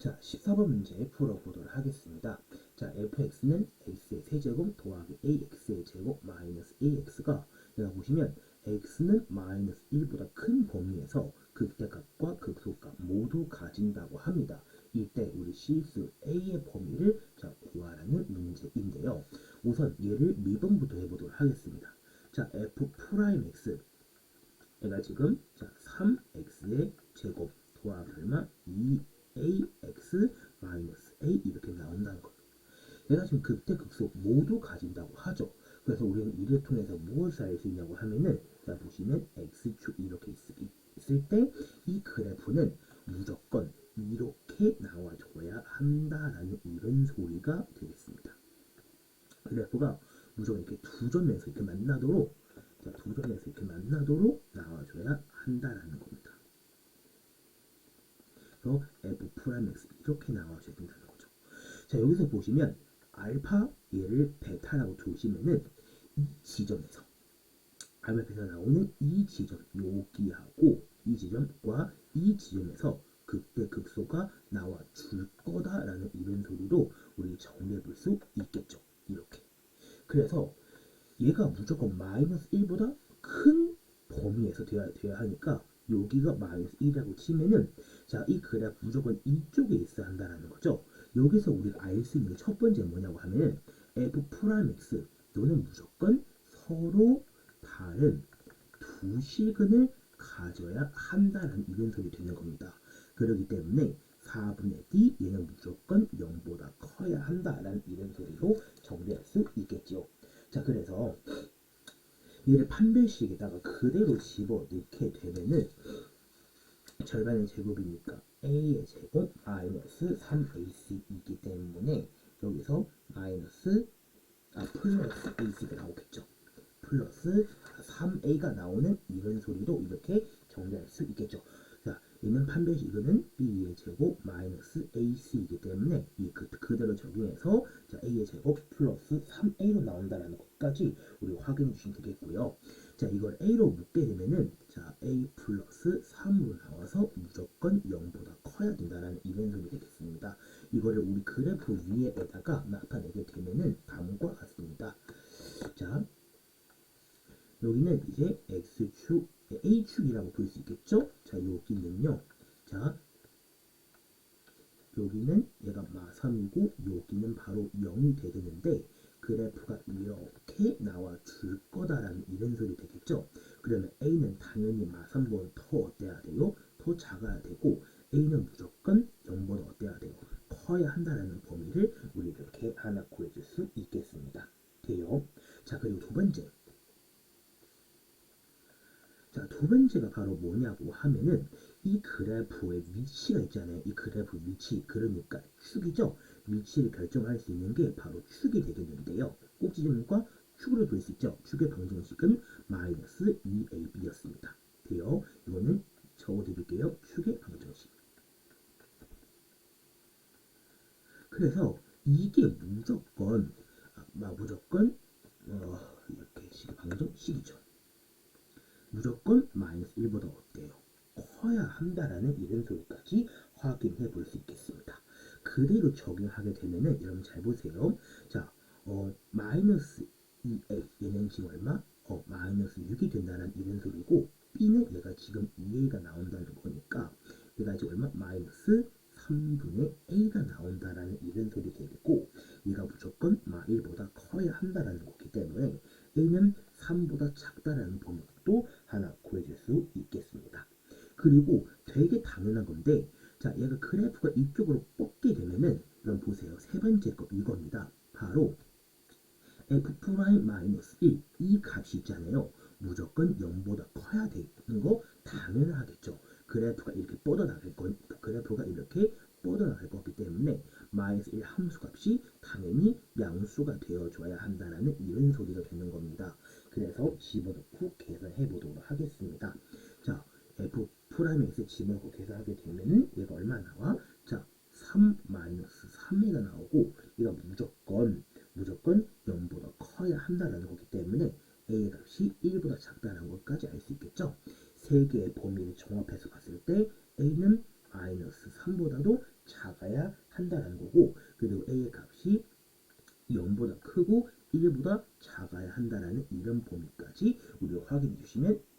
자, 14번 문제 풀어보도록 하겠습니다. 자, fx는 x의 세제곱 더하기 ax의 제곱 마이너스 ax가 여기 보시면 x는 마이너스 1보다 큰 범위에서 극대값과 극소값 모두 가진다고 합니다. 이때 우리 실수 a의 범위를 자, 구하라는 문제인데요. 우선 얘를 미분부터 해보도록 하겠습니다. 자, f 프라임 x 얘가 지금 자 3x의 제곱 더하기 얼마 2ax 마이너스 a 이렇게 나온다는 겁니다. 지금 극대 극소 모두 가진다고 하죠. 그래서 우리는 이를 통해서 무엇을 알 수 있냐고 하면은 자 보시면 x축 이렇게 있, 있을 때 이 그래프는 무조건 이렇게 나와줘야 한다라는 이런 소리가 되겠습니다. 그래프가 무조건 이렇게 두 점에서 이렇게 만나도록 자, 두 점에서 이렇게 만나도록 나와줘야 한다라는 겁니다. 그래서 f 프라임 x 이렇게 나와줘야 된다는 거죠. 자, 여기서 보시면 알파 얘를 베타라고 두시면은 이 지점에서 알파 베타 나오는 이 지점 여기하고 이 지점과 이 지점에서 극대 극소가 나와 줄 거다라는 이런 소리로 우리 정리해 볼 수 있겠죠. 이렇게. 그래서 얘가 무조건 마이너스 1보다 큰 범위에서 돼야, 돼야 하니까 여기가 마이너스 1이라고 치면은 자 이 그래프 무조건 이쪽에 있어야 한다는 거죠. 여기서 우리가 알 수 있는 첫 번째 뭐냐고 하면은 f 프라임 x 요는 무조건 서로 다른 두 시근을 가져야 한다는 이런 소리 되는 겁니다. 그렇기 때문에 4분의 d 얘는 무조건 0보다 커야 한다라는 이런 소리로 정리할 수 있겠죠. 자 그래서 얘를 판별식에다가 그대로 집어 넣게 되면은 절반의 제곱이니까 a의 제곱 마이너스 3ac이기 때문에 여기서 마이너스 아 플러스 ac가 나오겠죠. 플러스 3a가 나오는 이런 소리도 이렇게 정리할 수 있겠죠. 자, 얘는 판별식 이거는 b의 제곱 마이너스 ac이기 때문에 이 그, 그대로 적용해서 자, a의 제곱 플러스 3a로 나온다라는 것까지 우리 확인해 주시면 되겠고요. 자, 이걸 a로 묶게 되면은 자, a 플러스 3으로 나와서 무조건 0보다 커야 된다라는 이런 소리 되겠습니다. 이거를 우리 그래프 위에다가 나타내게 되면은 다음과 같습니다. 자, 여기는 이제 x축, a축이라고 볼 수 있겠죠? 자, 여기는요. 자, 여기는 얘가 마3이고 여기는 바로 0이 되겠는데 그래프가 이렇게 나와 줄 거다라는 이런 소리 되겠죠? 그러면 a는 당연히 마3보다 더 어때야 돼요? 더 작아야 되고 a는 무조건 0보다 어때야 돼요? 커야 한다라는 범위를 우리 이렇게 하나 구해줄 수 있겠습니다. 돼요? 자, 그리고 두 번째. 자, 두 번째가 바로 뭐냐고 하면은 이 그래프의 위치가 있잖아요. 이 그래프 위치. 그러니까 축이죠. 위치를 결정할 수 있는 게 바로 축이 되겠는데요. 꼭지점과 축으로 볼 수 있죠. 축의 방정식은 마이너스 2ab였습니다. 돼요. 이거는 적어드릴게요. 축의 방정식. 그래서 이게 무조건 아, 무조건 어, 이렇게 식 방정식이죠. 무조건 마이너스 1보다 어때요? 커야 한다라는 이런 소리까지 확인해 볼 수 있겠습니다. 그대로 적용하게 되면은 여러분 잘 보세요. 자, 어, 마이너스 2a 얘는 지금 얼마? 어, 마이너스 6이 된다는 이런 소리고 b는 얘가 지금 2a가 나온다는 거니까 얘가 지금 얼마? 마이너스 3분의 a가 나온다라는 이런 소리 되겠고 얘가 무조건 마 1보다 커야 한다라는 거기 때문에 a는 3보다 작다라는 범위도 하나 구해줄 수 있겠습니다. 그리고 되게 당연한 건데 자 얘가 그래프가 이쪽으로 뻗게 되면은 그럼 보세요 세 번째 거 이겁니다. 바로 f 프라임 마이너스 1 이 값이 있잖아요. 무조건 0보다 커야 되는 거 당연하겠죠. 그래프가 이렇게 뻗어나갈 건 그래프가 이렇게 뻗어나갈 거기 때문에 마이너스 1 함수값이 당연히 양수가 되어줘야 한다라는 이런 소리가 되는 겁니다. 그래서 집어넣고 계산해 보도록 하겠습니다. 자, f 프라임 x 집어넣고 계산하게 되면은 얘가 얼마 나와? 자, 3 마이너스 3이가 나오고 얘가 무조건 무조건 0보다 커야 한다라는 거기 때문에 a 값이 1보다 작다는 것까지 알 수 있겠죠. 세 개의 범위를 종합해서 봤을 때 a는 마이너스 3보다도 작아야 한다라는 거고 그리고 a의 값이 0보다 크고 1보다 작아야 한다라는 이런 범위까지 우리가 확인해 주시면.